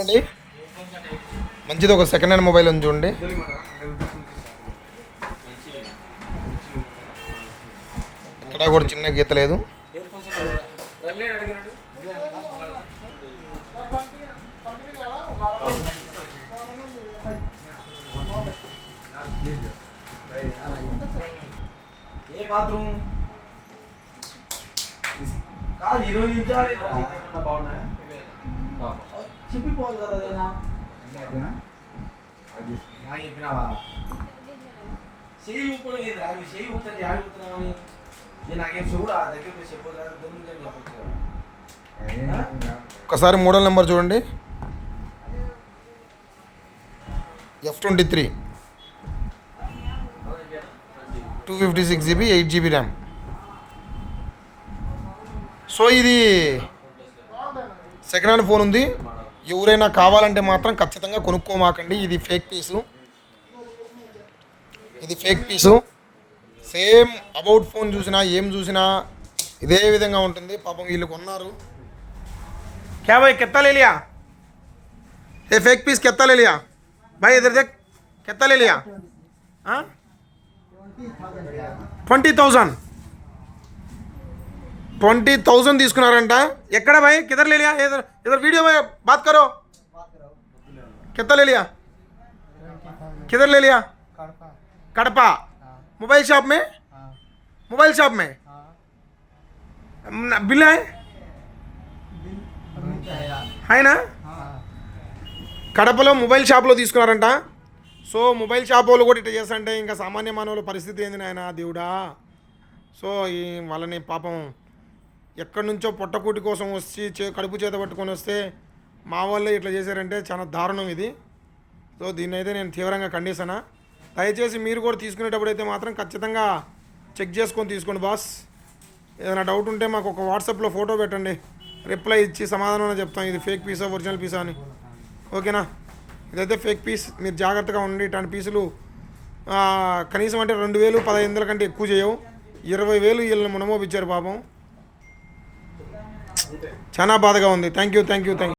అండి మంచిది ఒక సెకండ్ హ్యాండ్ మొబైల్ ఉంది చూడండి. ఇక్కడ కూడా చిన్న గీత లేదు. ఏ బాత్రూమ్? కాదు ఇరవై నిమిషాలు బాగున్నాయా. చెప్పిపోవాలి కదా అదేనా? నాకు చెప్పినావా చెయ్యి ఊపుడు లేదు అవి చెయ్యి ఊపుతుంది ఆడి ఊపుతున్నామని నేను నాకేం చూడ దగ్గర పోయి చెప్పదు కదా దొంగ చెప్పచ్చు కదా ఒకసారి మోడల్ నెంబర్ చూడండి. F twenty three two fifty six GB eight GB RAM so ఇది సెకండ్ హ్యాండ్ ఫోన్ ఉంది. ఎవరైనా కావాలంటే మాత్రం ఖచ్చితంగా కొనుక్కోమాకండి ఇది ఫేక్ పీసు ఇది fake piece same about phone చూసినా ఏం చూసినా ఇదే విధంగా ఉంటుంది పాపం వీళ్ళు కొన్నారు क्या भाई कितना ले लिया ये फेक पीस कितना ले लिया भाई इधर देख कितना ले लिया हाँ ట్వంటీ థౌజండ్ ట్వంటీ థౌజండ్ తీసుకున్నారంట ఎక్కడ భాయ్ కిధర్ ले लिया इधर इधर वीडियो में बात करो कितना ले लिया किधर ले लिया कड़पा मोबाइल शॉप में मोबाइल शॉप में बिल है ఆయన కడపలో మొబైల్ షాప్లో తీసుకున్నారంట సో మొబైల్ షాప్ వాళ్ళు కూడా ఇట్లా చేస్తారంటే ఇంకా సామాన్య మానవుల పరిస్థితి ఏంది నాయన దేవుడా సో ఈ వాళ్ళని పాపం ఎక్కడి నుంచో పొట్టకూటి కోసం వచ్చి చే కడుపు చేత పట్టుకొని వస్తే మా వాళ్ళే ఇట్లా చేశారంటే చాలా దారుణం ఇది. సో దీన్ని అయితే నేను తీవ్రంగా ఖండిస్తాను దయచేసి మీరు కూడా తీసుకునేటప్పుడు అయితే మాత్రం ఖచ్చితంగా చెక్ చేసుకొని తీసుకోండి బాస్. ఏదైనా డౌట్ ఉంటే మాకు ఒక వాట్సాప్లో ఫోటో పెట్టండి. రిప్లై ఇచ్చి సమాధానం చెప్తాం. ఇది ఫేక్ పీసా ఒరిజినల్ పీసా అని. ఓకేనా? ఇదైతే ఫేక్ పీస్ మీరు జాగ్రత్తగా ఉండండి ఇట్లాంటి పీసులు కనీసం అంటే రెండు వేలు పదహైదు వందల కంటే ఎక్కువ చేయవు. ఇరవై వేలు వీళ్ళని మునమోపించారు పాపం. చాలా బాధగా ఉంది. Thank you thank you thank you